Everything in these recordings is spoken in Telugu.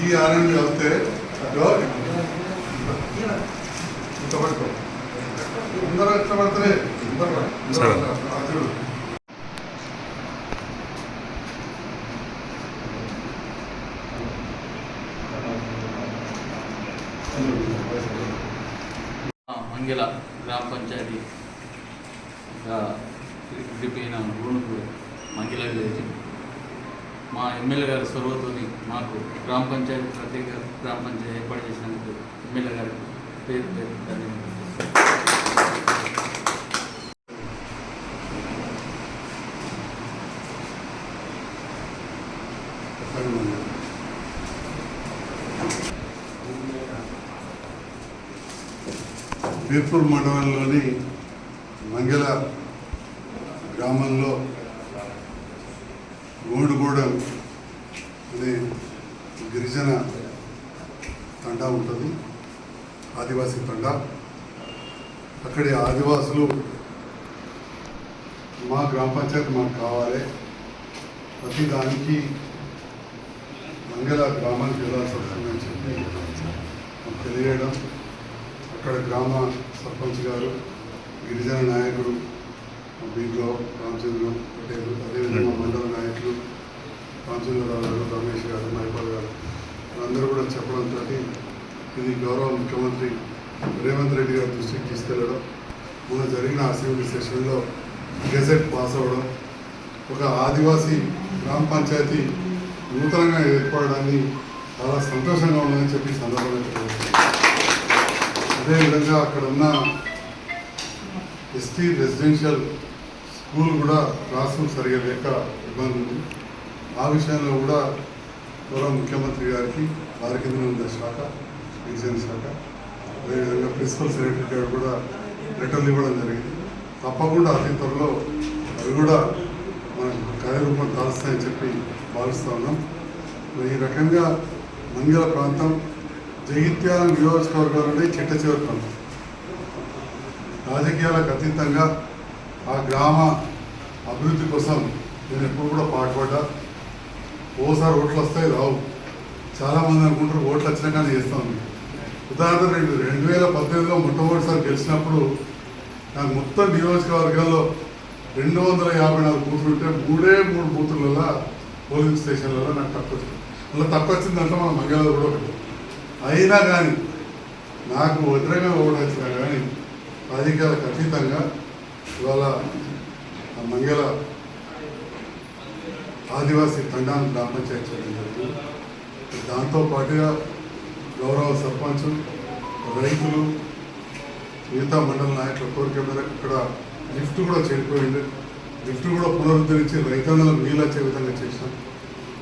ఈ ఆనంద్ వస్తే ఇదిగో, ఇంత పట్టుకో అందరూ ఎట్లా పడతారే అందరూ పడు. మంగళ గ్రామ పంచాయతీ విడిపోయిన రూణుకు మంగళ విలేజ్ మా ఎమ్మెల్యే గారి సొరవతోని మాకు గ్రామ పంచాయతీ ప్రత్యేక గ్రామ పంచాయతీ ఏర్పాటు చేసినందుకు ఎమ్మెల్యే గారికి పేరు పేరు ధన్యవాదాలు బీర్పూర్ మండలంలోని మంగళ గ్రామంలో గోడుగూడెం అనే గిరిజన తండా ఉంటుంది. ఆదివాసీ తండా. అక్కడి ఆదివాసులు మా గ్రామ పంచాయతీ మాకు కావాలి. ప్రతి దానికి మంగళ గ్రామానికి వెళ్ళాల్సి వస్తుందని చెప్పి తెలియడం అక్కడ గ్రామ సర్పంచ్ గారు గిరిజన నాయకుడు బీగ్లో రామచంద్రం పటేల్ అదేవిధంగా మండల నాయకులు రామచంద్రరావు గారు రమేష్ గారు మహిపాల్ గారు అందరూ కూడా చెప్పడంతో ఇది గౌరవ ముఖ్యమంత్రి రేవంత్ రెడ్డి గారి దృష్టికి తీసుకెళ్ళడం మొన్న జరిగిన అసెంబ్లీ సెషన్లో గెజెట్ పాస్ అవ్వడం ఒక ఆదివాసీ గ్రామ పంచాయతీ నూతనంగా ఏర్పడడాన్ని చాలా సంతోషంగా ఉందని చెప్పి సందర్భంగా చెప్పారు అదేవిధంగా అక్కడ ఉన్న ఎస్టీ రెసిడెన్షియల్ స్కూల్ కూడా క్లాస్ సరిగా లేక ఇబ్బంది ఉంది. ఆ విషయంలో కూడా గౌరవ ముఖ్యమంత్రి గారికి వారి కింద ఉన్న శాఖ ఎగ్జామ్ శాఖ అదేవిధంగా ప్రిన్సిపల్ సెక్రటరీ గారు కూడా లెటర్లు ఇవ్వడం జరిగింది. తప్పకుండా అతి త్వరలో అవి కూడా మనకు కార్యరూపం కాలుస్తాయని చెప్పి భావిస్తూ ఉన్నాం. ఈ రకంగా మంగళ ప్రాంతం జగిత్యాల నుండి చిట్ట చివరి రాజకీయాలకు అతీతంగా ఆ గ్రామ అభివృద్ధి కోసం నేను ఎప్పుడు కూడా పాటుపడ్డా. ఓసారి ఓట్లు వస్తాయి రావు. చాలామంది అనుకుంటారు ఓట్లు వచ్చినా కానీ చేస్తాం ఉదాహరణ రెండు రెండు వేల పద్దెనిమిదిలో మొట్టమొదటిసారి గెలిచినప్పుడు నాకు మొత్తం నియోజకవర్గాల్లో రెండు వందల యాభై నాలుగు బూతులు ఉంటే మూడే మూడు బూతులలో పోలింగ్ స్టేషన్లలో నాకు తక్కువ వచ్చింది. అలా తక్కువ వచ్చిందంటే మన మంగళ కూడా ఒకటి. అయినా కానీ నాకు వ్యతిరేకంగా ఓటు వచ్చినా కానీ రాజకీయాలకు ఖచ్చితంగా ఇవాళ ఆ మంగళ ఆదివాసీ తండాన్ని గ్రామ పంచాయతీ చేయడం జరిగింది దాంతో పాటుగా గౌరవ సర్పంచ్ రైతులు మిగతా మండల నాయకుల కోరిక మేరకు ఇక్కడ లిఫ్ట్ కూడా చెడిపోయింది లిఫ్ట్ కూడా పునరుద్ధరించి రైతన్నలకు నీళ్ళు వచ్చే విధంగా చేసినాం.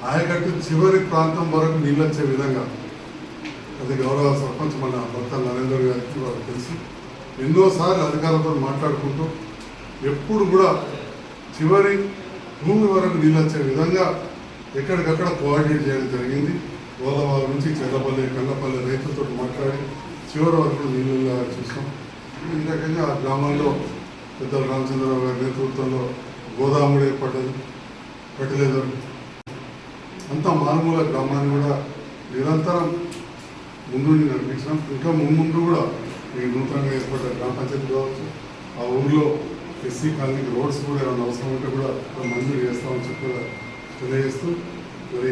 ఆయకట్టు చివరి ప్రాంతం వరకు నీళ్ళు వచ్చే విధంగా అది గౌరవ సర్పంచ్ మన భర్త నరేందర్ గారికి వారు తెలుసు. ఎన్నోసార్లు అధికారులతో మాట్లాడుకుంటూ ఎప్పుడు కూడా చివరి భూమి వరకు నీళ్ళు వచ్చే విధంగా ఎక్కడికక్కడ కోఆర్డినేట్ చేయడం జరిగింది. గోదావరి నుంచి చెల్లపల్లి కన్నపల్లి రైతులతో మాట్లాడి చివరి వరకు నీళ్ళు చూసాం. ఈ రకంగా ఆ గ్రామంలో పెద్దల రామచంద్రరావు గారి నేతృత్వంలో గోదాముడు ఏర్పడ్డది పెట్టలేదు అంత మారుమూల గ్రామాన్ని కూడా నిరంతరం ముందుండి నడిపించినాం ఇంకా ముందు కూడా ఈ నూతనంగా ఏర్పడ్డ గ్రామ పంచాయతీ కావచ్చు ఆ ఊర్లో ఎస్సీ కాలనీకి రోడ్స్ కూడా ఏమైనా అవసరం ఉంటే కూడా మంజూరు చేస్తామని చెప్పి కూడా తెలియజేస్తూ మరి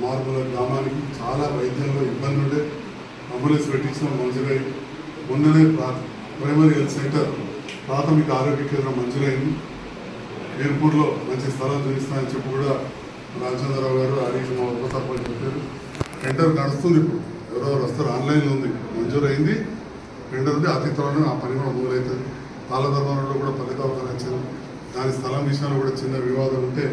మార్పుల గ్రామానికి చాలా వైద్యంలో ఇబ్బంది ఉండే అంబులెన్స్ పెట్టించిన మంజూరై మొన్ననే ప్రా- ప్రైమరీ హెల్త్ సెంటర్ ప్రాథమిక ఆరోగ్య కేంద్రం మంజూరైంది ఎయిర్పోర్ట్లో మంచి స్థలం చూపిస్తామని చెప్పి కూడా రామచంద్రరావు గారు హరీష్ మా ఉపసర్పంచ్ చెప్పారు. సెంటర్ నడుస్తుంది ఇప్పుడు. ఎవరెవరు వస్తారు? ఆన్లైన్లో ఉంది. మంజూరు అయింది టెండర్ అతి త్వరలో ఆ పని కూడా మొదలవుతుంది. పాలధర్మంలో కూడా పది దవాఖాన దాని స్థలం విషయంలో కూడా చిన్న వివాదం ఉంటే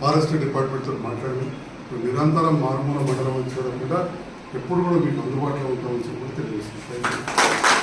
ఫారెస్ట్ డిపార్ట్మెంట్తో మాట్లాడి ఇప్పుడు నిరంతరం మారుమూల మండలం అని చూడకుండా ఎప్పుడు కూడా మీకు అందుబాటులో ఉంటామని చెప్పి తెలియజేస్తుంది